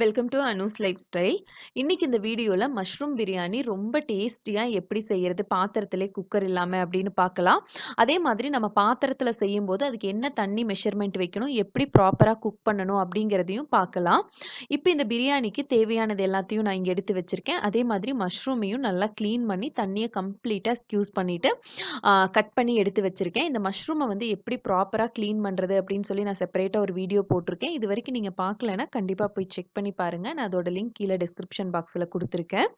Welcome to Anu's lifestyle இன்னைக்கு இந்த வீடியோவில் மஷ்ரூம் பிரியாணி ரொம்ப டேஸ்டியாக எப்படி செய்யறது பாத்திரத்திலே குக்கர் இல்லாமல் அப்படின்னு பார்க்கலாம். அதே மாதிரி நம்ம பாத்திரத்தில் செய்யும்போது அதுக்கு என்ன தண்ணி மெஷர்மெண்ட் வைக்கணும் எப்படி ப்ராப்பராக குக் பண்ணணும் அப்படிங்கிறதையும் பார்க்கலாம். இப்போ இந்த பிரியாணிக்கு தேவையானது எல்லாத்தையும் நான் இங்கே எடுத்து வச்சுருக்கேன். அதே மாதிரி மஷ்ரூமையும் நல்லா க்ளீன் பண்ணி தண்ணியை கம்ப்ளீட்டாக ஸ்க்யூஸ் பண்ணிவிட்டு கட் பண்ணி எடுத்து வச்சுருக்கேன். இந்த மஷ்ரூமை வந்து எப்படி ப்ராப்பராக க்ளீன் பண்ணுறது அப்படின்னு சொல்லி நான் செப்பரேட்டாக ஒரு வீடியோ போட்டிருக்கேன். இது வரைக்கும் நீங்கள் பார்க்கலன்னா கண்டிப்பாக போய் செக் பண்ணி பாருங்கள் நான் அதோட லிங்க் கீழே டிஸ்கிரிப்ஷன் பாக்ஸில் கொடுத்துருக்கேன்.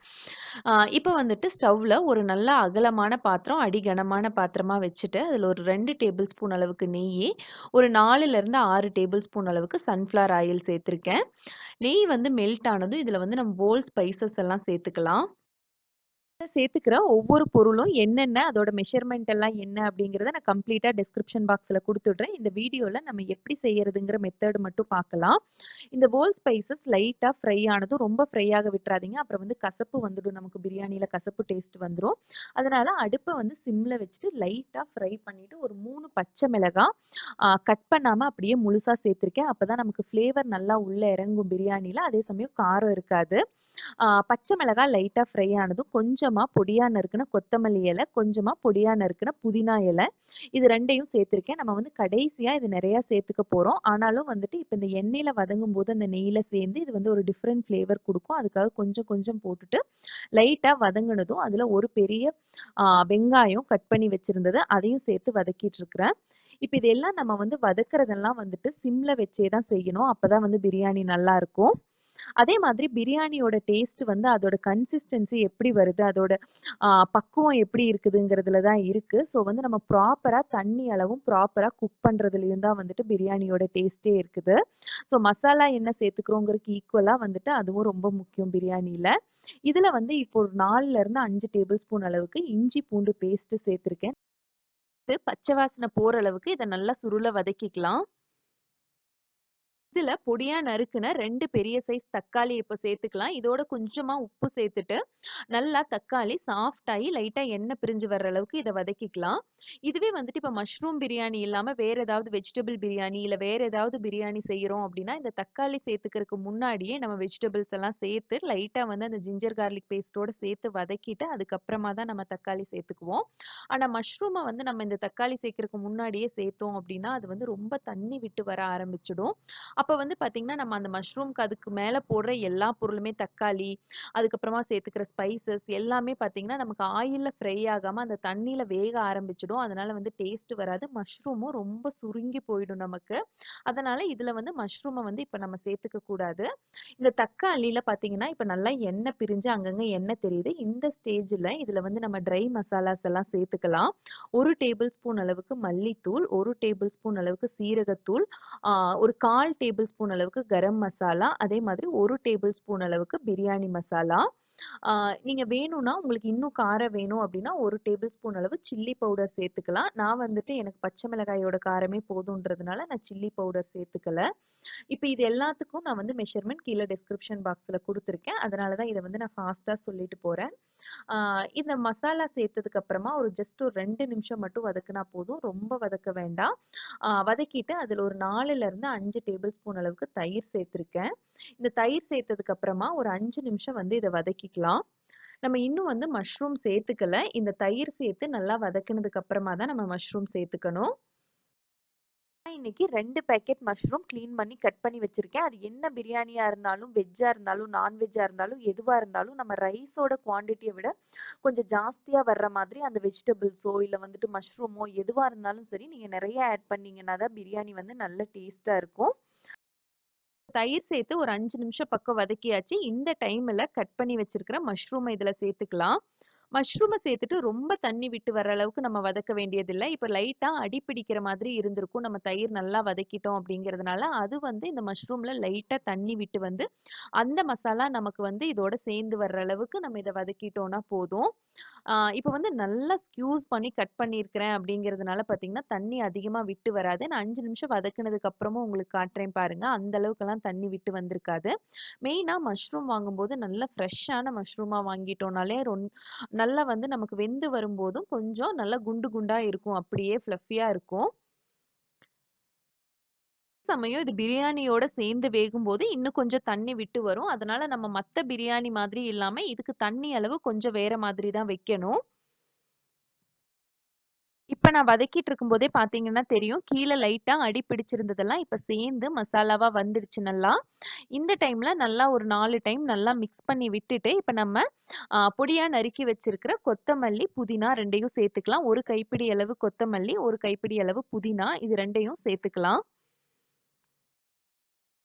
இப்போ வந்துட்டு ஸ்டவ்வில் ஒரு நல்ல அகலமான பாத்திரம் அடிகனமான பாத்திரமாக வச்சுட்டு அதில் ஒரு ரெண்டு டேபிள் ஸ்பூன் அளவுக்கு நெய் ஒரு நாலுலேருந்து ஆறு டேபிள் ஸ்பூன் அளவுக்கு சன்ஃப்ளவர் ஆயில் சேர்த்துருக்கேன். நெய் வந்து மெல்ட் ஆனதும் இதில் வந்து நம்ம போல் ஸ்பைசஸ் எல்லாம் சேர்த்துக்கலாம். சேர்த்துக்கிற ஒவ்வொரு பொருளும் என்னென்ன அதோட மெஷர்மெண்ட் எல்லாம் என்ன அப்படிங்கிறத நான் கம்ப்ளீட்டாக டிஸ்கிரிப்ஷன் பாக்ஸில் கொடுத்துட்றேன். இந்த வீடியோவில் நம்ம எப்படி செய்யறதுங்கிற மெத்தட் மட்டும் பார்க்கலாம். இந்த போல் ஸ்பைசஸ் லைட்டாக ஃப்ரை ஆனதும் ரொம்ப ஃப்ரை ஆக விட்டுறாதீங்க. அப்புறம் வந்து கசப்பு வந்துடும். நமக்கு பிரியாணியில் கசப்பு டேஸ்ட் வந்துடும் அதனால் அடுப்பை வந்து சிம்மில் வச்சுட்டு லைட்டாக ஃப்ரை பண்ணிவிட்டு ஒரு மூணு பச்சை மிளகாய் கட் பண்ணாமல் அப்படியே முழுசாக சேர்த்துருக்கேன். அப்போ தான் நமக்கு ஃப்ளேவர் நல்லா உள்ளே இறங்கும் பிரியாணியில். அதே சமயம் காரம் இருக்காது. பச்சை மிளகாய் லைட்டாக ஃப்ரை ஆனதும் கொஞ்சமாக பொடியாக நறுக்குன கொத்தமல்லி இலை கொஞ்சமாக பொடியாக நறுக்குன புதினா இலை இது ரெண்டையும் சேர்த்துருக்கேன். நம்ம வந்து கடைசியாக இது நிறையா சேர்த்துக்க போகிறோம் ஆனாலும் வந்துட்டு இப்போ இந்த எண்ணெயில் வதங்கும் போது அந்த நெய்யில் சேர்ந்து இது வந்து ஒரு டிஃப்ரெண்ட் ஃப்ளேவர் கொடுக்கும். அதுக்காக கொஞ்சம் கொஞ்சம் போட்டுட்டு லைட்டாக வதங்கினதும் அதில் ஒரு பெரிய வெங்காயம் கட் பண்ணி வச்சுருந்தது. அதையும் சேர்த்து வதக்கிட்டு இருக்கிறேன். இப்போ இதெல்லாம் நம்ம வந்து வதக்குறதெல்லாம் வந்துட்டு சிம்ல வச்சே தான் செய்யணும். அப்போ தான் வந்து பிரியாணி நல்லா இருக்கும். அதே மாதிரி பிரியாணியோட டேஸ்ட் வந்து அதோட கன்சிஸ்டன்சி எப்படி வருது? அதோட பக்குவம் எப்படி இருக்குதுங்கிறதுல தான் இருக்கு. ஸோ வந்து நம்ம ப்ராப்பராக தண்ணி அளவும் ப்ராப்பராக குக் பண்ணுறதுலையும் தான் வந்துட்டு பிரியாணியோட டேஸ்ட்டே இருக்குது. ஸோ மசாலா என்ன சேர்த்துக்கிறோங்கிறதுக்கு ஈக்குவலாக வந்துட்டு அதுவும் ரொம்ப முக்கியம் பிரியாணியில். இதில் வந்து இப்போ ஒரு நாலுலேருந்து அஞ்சு டேபிள் ஸ்பூன் அளவுக்கு இஞ்சி பூண்டு பேஸ்ட்டு சேர்த்துருக்கேன். பச்சை வாசனை போகிற அளவுக்கு இதை நல்லா சுருளை வதக்கிக்கலாம். இதில் பொடியா நறுக்குன ரெண்டு பெரிய சைஸ் தக்காளி இப்போ சேர்த்துக்கலாம். இதோட கொஞ்சமா உப்பு சேர்த்துட்டு நல்லா தக்காளி சாஃப்ட் ஆகி லைட்டா எண்ணெய் பிரிஞ்சு வர்ற அளவுக்கு இதை வதக்கிக்கலாம். இதுவே வந்துட்டு இப்போ மஷ்ரூம் பிரியாணி இல்லாம வேற ஏதாவது வெஜிடபிள் பிரியாணி இல்ல வேற ஏதாவது பிரியாணி செய்யறோம் அப்படின்னா இந்த தக்காளி சேர்த்துக்கிறதுக்கு முன்னாடியே நம்ம வெஜிடபிள்ஸ் எல்லாம் சேர்த்து லைட்டா வந்து அந்த ஜிஞ்சர் கார்லிக் பேஸ்டோட சேர்த்து வதக்கிட்டு அதுக்கப்புறமா தான் நம்ம தக்காளி சேர்த்துக்குவோம். ஆனா மஷ்ரூமை வந்து நம்ம இந்த தக்காளி சேர்க்கறதுக்கு முன்னாடியே சேர்த்தோம் அப்படின்னா அது வந்து ரொம்ப தண்ணி விட்டு வர ஆரம்பிச்சிடும். அப்போ வந்து பார்த்தீங்கன்னா நம்ம அந்த மஷ்ரூம்க்கு அதுக்கு மேலே போடுற எல்லா பொருளுமே தக்காளி அதுக்கப்புறமா சேர்த்துக்கிற ஸ்பைசஸ் எல்லாமே பார்த்தீங்கன்னா நமக்கு ஆயிலில் ஃப்ரை ஆகாமல் அந்த தண்ணியில் வேக ஆரம்பிச்சிடும். அதனால் வந்து டேஸ்ட் வராது. மஷ்ரூமும் ரொம்ப சுருங்கி போயிடும் நமக்கு. அதனால் இதில் வந்து மஷ்ரூமை வந்து இப்போ நம்ம சேர்த்துக்க கூடாது. இந்த தக்காளியில் பார்த்தீங்கன்னா இப்போ நல்லா எண்ணெய் பிரிஞ்சு அங்கங்கே எண்ணெய் தெரியுது. இந்த ஸ்டேஜில் இதில் வந்து நம்ம ட்ரை மசாலாஸ் எல்லாம் சேர்த்துக்கலாம். ஒரு டேபிள் ஸ்பூன் அளவுக்கு மல்லித்தூள் ஒரு டேபிள் ஸ்பூன் அளவுக்கு சீரகத்தூள் ஒரு கால் டேபிள் டேபிள் ஸ்பூன் அளவுக்கு கரம் மசாலா அதே மாதிரி ஒரு டேபிள் ஸ்பூன் அளவுக்கு பிரியாணி மசாலா. நீங்கள் வேணும்னா உங்களுக்கு இன்னும் காரம் வேணும் அப்படின்னா ஒரு டேபிள் ஸ்பூன் அளவு சில்லி பவுடர் சேர்த்துக்கலாம். நான் வந்துட்டு எனக்கு பச்சை மிளகாயோட காரமே போதுன்றதுனால நான் சில்லி பவுடர் சேர்த்துக்கல. இப்போ இது எல்லாத்துக்கும் நான் வந்து மெஷர்மெண்ட் கீழே டிஸ்கிரிப்ஷன் பாக்ஸில் கொடுத்துருக்கேன். அதனால தான் இதை வந்து நான் ஃபாஸ்ட்டாக சொல்லிட்டு போகிறேன் இந்த மசாலா சேர்த்ததுக்கு அப்புறமா ஒரு ஜஸ்ட் ஒரு ரெண்டு நிமிஷம் மட்டும் வதக்குனா போதும். ரொம்ப வதக்க வேண்டாம். வதக்கிட்டு அதில் ஒரு நாலுலேருந்து அஞ்சு டேபிள் ஸ்பூன் அளவுக்கு தயிர் சேர்த்துருக்கேன். இந்த தயிர் சேர்த்ததுக்கு அப்புறமா ஒரு அஞ்சு நிமிஷம் வந்து இதை வதக்கிக்கலாம். நம்ம இன்னும் வந்து மஷ்ரூம் சேர்த்துக்கல. இந்த தயிர் சேர்த்து நல்லா வதக்கினதுக்கு அப்புறமா தான் நம்ம மஷ்ரூம் சேர்த்துக்கணும். இன்னைக்கு ரெண்டு பேக்கெட் மஷ்ரூம் க்ளீன் பண்ணி கட் பண்ணி வச்சிருக்கேன். அது என்ன பிரியாணியாக இருந்தாலும் வெஜ்ஜாக இருந்தாலும் நான்வெஜ்ஜாக இருந்தாலும் எதுவாக இருந்தாலும் நம்ம ரைஸோட குவான்டிட்டியை விட கொஞ்சம் ஜாஸ்தியாக வர்ற மாதிரி அந்த வெஜிடபிள்ஸோ இல்லை வந்துட்டு மஷ்ரூமோ எதுவாக இருந்தாலும் சரி நீங்கள் நிறைய ஆட் பண்ணீங்கன்னா தான் பிரியாணி வந்து நல்ல டேஸ்ட்டாக இருக்கும். தயிர் சேர்த்து ஒரு அஞ்சு நிமிஷம் பக்கம் வதக்கியாச்சு. இந்த டைமில் கட் பண்ணி வச்சிருக்கிற மஷ்ரூமை இதில் சேர்த்துக்கலாம். மஷ்ரூமை சேர்த்துட்டு ரொம்ப தண்ணி விட்டு வர அளவுக்கு நம்ம வதக்க வேண்டியதில்லை. இப்போ லைட்டாக அடி பிடிக்கிற மாதிரி இருந்திருக்கும். நம்ம தயிர் நல்லா வதக்கிட்டோம் அப்படிங்கிறதுனால அது வந்து இந்த மஷ்ரூமில் லைட்டாக தண்ணி விட்டு வந்து அந்த மசாலா நமக்கு வந்து இதோட சேர்ந்து வர்ற அளவுக்கு நம்ம இதை வதக்கிட்டோம்னா போதும். இப்போ வந்து நல்லா ஸ்க்யூஸ் பண்ணி கட் பண்ணியிருக்கிறேன் அப்படிங்கிறதுனால பார்த்தீங்கன்னா தண்ணி அதிகமாக விட்டு வராது. நான் அஞ்சு நிமிஷம் வதக்குனதுக்கு அப்புறமும் உங்களுக்கு காட்டுறேன் பாருங்க. அந்த அளவுக்குலாம் தண்ணி விட்டு வந்திருக்காது. மெயினாக மஷ்ரூம் வாங்கும்போது நல்லா ஃப்ரெஷ்ஷான மஷ்ரூமாக வாங்கிட்டோம்னாலே ரொம் நல்லா வந்து நமக்கு வெந்து வரும்போதும் கொஞ்சம் நல்லா குண்டு குண்டாக இருக்கும் அப்படியே ஃப்ளஃபியாக இருக்கும் சமயம் இது பிரியாணியோட சேர்ந்து வேகும்போது இன்னும் கொஞ்சம் தண்ணி விட்டு வரும். அதனால நம்ம மற்ற பிரியாணி மாதிரி இல்லாமல் இதுக்கு தண்ணி அளவு கொஞ்சம் வேற மாதிரி தான் வைக்கணும். இப்போ நான் வதக்கிட்டு இருக்கும்போதே பார்த்தீங்கன்னா தெரியும். கீழே லைட்டாக அடி பிடிச்சிருந்ததெல்லாம் இப்போ சேர்ந்து மசாலாவாக வந்துடுச்சு நல்லா. இந்த டைமில் நல்லா ஒரு நாலு டைம் நல்லா மிக்ஸ் பண்ணி விட்டுட்டு, இப்போ நம்ம பொடியாக நறுக்கி வச்சிருக்கிற கொத்தமல்லி, புதினா ரெண்டையும் சேர்த்துக்கலாம். ஒரு கைப்பிடி அளவு கொத்தமல்லி, ஒரு கைப்பிடி அளவு புதினா இது ரெண்டையும் சேர்த்துக்கலாம்.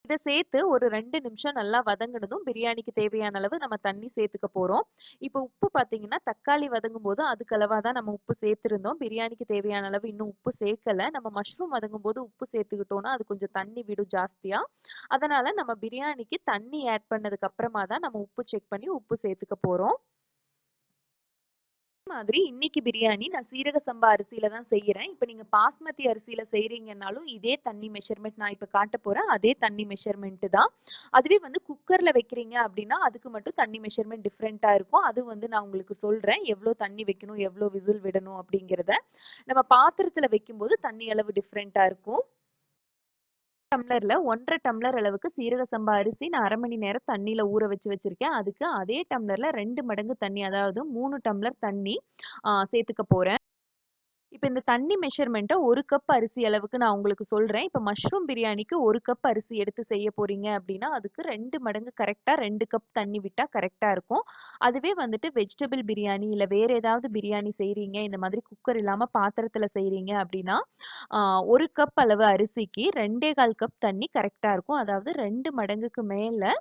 இதை சேர்த்து ஒரு ரெண்டு நிமிஷம் நல்லா வதங்கினதும் பிரியாணிக்கு தேவையான அளவு நம்ம தண்ணி சேர்த்துக்க போகிறோம் இப்போ உப்பு பார்த்தீங்கன்னா, தக்காளி வதங்கும்போது அதுக்கு அளவாக தான் நம்ம உப்பு சேர்த்துருந்தோம். பிரியாணிக்கு தேவையான அளவு இன்னும் உப்பு சேர்க்கல. நம்ம மஷ்ரூம் வதங்கும் போது உப்பு சேர்த்துக்கிட்டோம்னா, அது கொஞ்சம் தண்ணி விடும் ஜாஸ்தியாக அதனால் நம்ம பிரியாணிக்கு தண்ணி ஆட் பண்ணதுக்கு அப்புறமா தான் நம்ம உப்பு செக் பண்ணி உப்பு சேர்த்துக்க போகிறோம் மாதிரி இன்னைக்கு பிரியாணி நான் சீரக சம்பா அரிசியில தான் செய்யறேன். இப்போ நீங்க பாஸ்மதி அரிசியில செய்றீங்கன்னாலும், இதே தண்ணி மெஷர்மெண்ட் நான் இப்போ காட்ட போறேன். அதே தண்ணி மெஷர்மெண்ட் தான். அதுவே வந்து குக்கர்ல வைக்கிறீங்க அப்படின்னா, அதுக்கு மட்டும் தண்ணி மெஷர்மெண்ட் டிஃப்ரெண்டா இருக்கும். அது வந்து நான் உங்களுக்கு சொல்றேன். எவ்வளோ தண்ணி வைக்கணும், எவ்வளோ விசில் விடணும் அப்படிங்கிறத. நம்ம பாத்திரத்துல வைக்கும்போது தண்ணி அளவு டிஃப்ரெண்டா இருக்கும். டம்ளரில் ஒன்றரை டம்ளர் அளவுக்கு சீரக சம்பா அரிசி நான் அரை மணி நேரம் தண்ணியில் ஊற வச்சு வச்சுருக்கேன். அதுக்கு அதே டம்ளரில் ரெண்டு மடங்கு தண்ணி, அதாவது மூணு டம்ளர் தண்ணி சேர்த்துக்க போகிறேன் இப்போ இந்த தண்ணி மெஷர்மெண்ட்டை ஒரு கப் அரிசி அளவுக்கு நான் உங்களுக்கு சொல்கிறேன் இப்போ மஷ்ரூம் பிரியாணிக்கு ஒரு கப் அரிசி எடுத்து செய்ய போகிறீங்க அப்படின்னா, அதுக்கு ரெண்டு மடங்கு கரெக்டாக ரெண்டு கப் தண்ணி விட்டால் கரெக்டாக இருக்கும். அதுவே வந்துட்டு வெஜிடபிள் பிரியாணி, இல்லை வேறு ஏதாவது பிரியாணி செய்கிறீங்க இந்த மாதிரி குக்கர் இல்லாமல் பாத்திரத்தில் செய்கிறீங்க அப்படின்னா, ஒரு கப் அளவு அரிசிக்கு 2 1/4 கப் தண்ணி கரெக்டாக இருக்கும். அதாவது ரெண்டு மடங்குக்கு மேலே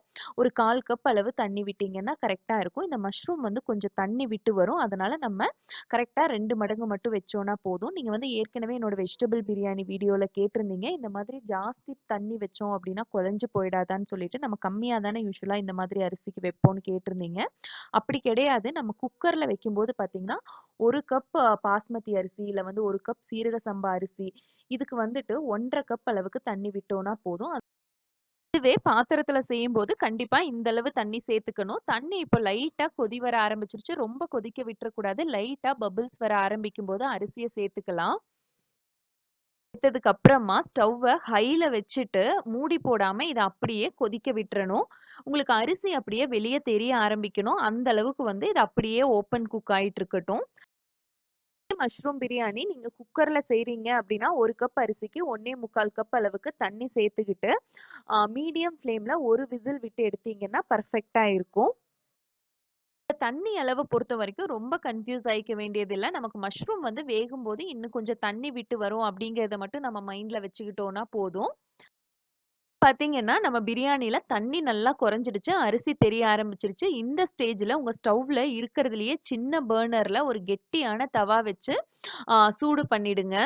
ஒரு 1/4 கப் அளவு தண்ணி விட்டீங்கன்னா கரெக்டாக இருக்கும். இந்த மஷ்ரூம் வந்து கொஞ்சம் தண்ணி விட்டு வரும். அதனால் நம்ம கரெக்டாக ரெண்டு மடங்கு மட்டும் வச்சோன்னா போதும். நீங்கள் வந்து ஏற்கனவே என்னோட வெஜிடபிள் பிரியாணி வீடியோவில் கேட்டிருந்தீங்க. இந்த மாதிரி ஜாஸ்தி தண்ணி வச்சோம் அப்படின்னா குழஞ்சு போயிடாதான்னு சொல்லிட்டு, நம்ம கம்மியாக தானே யூஸ்வலாக இந்த மாதிரி அரிசிக்கு வைப்போம்னு கேட்டிருந்தீங்க. அப்படி கிடையாது. நம்ம குக்கரில் வைக்கும்போது பார்த்தீங்கன்னா, ஒரு கப் பாஸ்மதி அரிசி, இல்லை வந்து ஒரு கப் சீரக சம்பா அரிசி, இதுக்கு வந்துட்டு 1 1/2 கப் அளவுக்கு தண்ணி விட்டோம்னா போதும். இதுவே பாத்திரத்துல செய்யும்போது கண்டிப்பா இந்த அளவு தண்ணி சேர்த்துக்கணும். தண்ணி இப்போ லைட்டா கொதி வர ஆரம்பிச்சுருச்சு. ரொம்ப கொதிக்க விட்டுறக்கூடாது. லைட்டா பபிள்ஸ் வர ஆரம்பிக்கும்போது அரிசிய சேர்த்துக்கலாம். சேர்த்ததுக்கு அப்புறமா ஸ்டவ்வ ஹைல வச்சுட்டு, மூடி போடாம இத அப்படியே கொதிக்க விட்டுறணும். உங்களுக்கு அரிசி அப்படியே வெளிய தெரிய ஆரம்பிக்கணும். அந்த அளவுக்கு வந்து இது அப்படியே ஓப்பன் குக் ஆயிட்டு இருக்கட்டும். மஷ்ரூம் பிரியாணி நீங்கள் குக்கரில் செய்கிறீங்க அப்படின்னா, ஒரு கப் அரிசிக்கு 1 1/4 கப் அளவுக்கு தண்ணி சேர்த்துக்கிட்டு, மீடியம் ஃப்ளேமில் ஒரு விசில் விட்டு எடுத்தீங்கன்னா பர்ஃபெக்டாக இருக்கும். தண்ணி அளவை பொறுத்த வரைக்கும் ரொம்ப கன்ஃப்யூஸ் ஆகிக்க வேண்டியதில்லை நமக்கு மஷ்ரூம் வந்து வேகும்போது இன்னும் கொஞ்சம் தண்ணி விட்டு வரும் அப்படிங்கிறத மட்டும் நம்ம மைண்டில் வச்சுக்கிட்டோம்னா போதும். பார்த்தீங்கன்னா, நம்ம பிரியாணில தண்ணி நல்லா குறைஞ்சிடுச்சு. அரிசி தெரிய ஆரம்பிச்சிருச்சு. இந்த ஸ்டேஜ்ல உங்க ஸ்டவ்ல இருக்கிறதுலயே சின்ன பர்னர்ல ஒரு கெட்டியான தவா வச்சு சூடு பண்ணிடுங்க.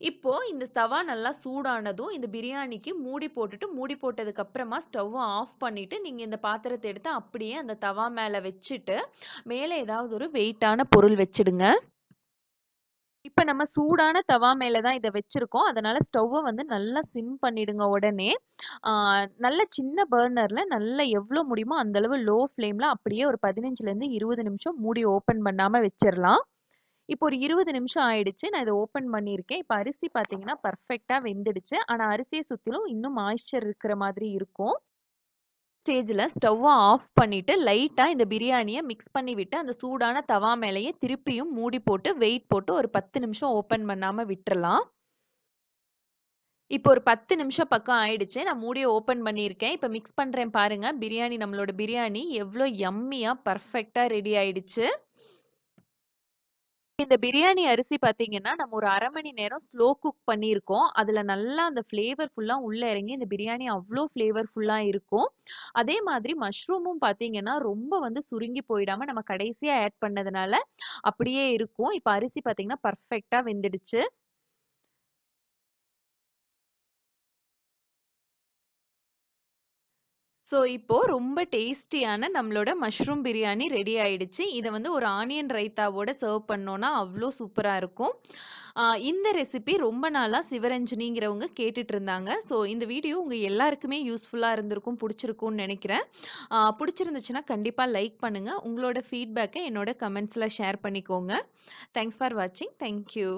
இப்போ இந்த தவா நல்லா சூடானதும், இந்த பிரியாணிக்கு மூடி போட்டுட்டு, மூடி போட்டதுக்கு அப்புறமா ஸ்டவ்வ ஆஃப் பண்ணிட்டு, நீங்க இந்த பாத்திரத்த எடுத்து அப்படியே அந்த தவா மேல வச்சுட்டு, மேல ஏதாவது ஒரு வெயிட்டான பொருள் வச்சுடுங்க. இப்ப நம்ம சூடான தவா மேல தான் இத வச்சிருக்கோம். அதனால ஸ்டவ்வ வந்து நல்லா சிம் பண்ணிடுங்க உடனே. ஆ நல்ல சின்ன பர்னர்ல நல்லா எவ்ளோ முடியுமோ அந்த அளவு லோ ஃப்ளேம்ல அப்படியே ஒரு 15லருந்து 20 நிமிஷம் மூடி ஓப்பன் பண்ணாம வச்சிரலாம். இப்போ ஒரு 20 நிமிஷம் ஆயிடுச்சு. நான் இத ஓப்பன் பண்ணியிருக்கேன். இப்ப அரிசி பார்த்தீங்கன்னா, பெர்ஃபெக்ட்டா வெந்துடுச்சு. ஆனா அரிசிய சுத்திலும் இன்னும் மாய்ஸ்சர் இருக்கிற மாதிரி இருக்கும். ஸ்டேஜில் ஸ்டவ்வை ஆஃப் பண்ணிவிட்டு லைட்டாக இந்த பிரியாணியை மிக்ஸ் பண்ணி விட்டு, அந்த சூடான தவா மேலேயே திருப்பியும் மூடி போட்டு, வெயிட் போட்டு ஒரு 10 நிமிஷம் ஓப்பன் பண்ணாமல் விட்டுறலாம். இப்போ ஒரு 10 நிமிஷம் பக்கம் ஆயிடுச்சு. நான் மூடியை ஓப்பன் பண்ணியிருக்கேன். இப்போ மிக்ஸ் பண்ணுறேன் பாருங்கள் பிரியாணி நம்மளோட பிரியாணி எவ்வளோ எம்மியாக பர்ஃபெக்டாக ரெடி ஆயிடுச்சு. இந்த பிரியாணி அரிசி பார்த்தீங்கன்னா, நம்ம ஒரு 1/2 மணி நேரம் ஸ்லோ குக் பண்ணியிருக்கோம். அதுல நல்லா அந்த ஃப்ளேவர் ஃபுல்லா உள்ள இறங்கி, இந்த பிரியாணி அவ்ளோ ஃப்ளேவர்ஃபுல்லா இருக்கும். அதே மாதிரி மஷ்ரூமும் பார்த்தீங்கன்னா, ரொம்ப வந்து சுருங்கி போயிடாம நம்ம கடைசியா ஆட் பண்ணதுனால, அப்படியே இருக்கும். இப்ப அரிசி பார்த்தீங்கன்னா, பெர்ஃபெக்ட்டா வெந்துடுச்சு. ஸோ, இப்போ ரொம்ப டேஸ்டியான நம்மளோட மஷ்ரூம் பிரியாணி ரெடி ஆயிடுச்சு. இதை வந்து ஒரு ஆனியன் ரைத்தாவோட சர்வ் பண்ணோன்னா அவ்வளோ சூப்பராக இருக்கும். இந்த ரெசிபி ரொம்ப நாளாக சிவரஞ்சினிங்கிறவங்க கேட்டுட்டு இருந்தாங்க. ஸோ, இந்த வீடியோ உங்கள் எல்லாருக்குமே யூஸ்ஃபுல்லாக இருந்திருக்கும், பிடிச்சிருக்கும்னு நினைக்கிறேன் பிடிச்சிருந்துச்சுன்னா கண்டிப்பாக லைக் பண்ணுங்கள் உங்களோட ஃபீட்பேக்கை என்னோட கமெண்ட்ஸில் ஷேர் பண்ணிக்கோங்க. தேங்க்ஸ் ஃபார் வாட்சிங். Thank you.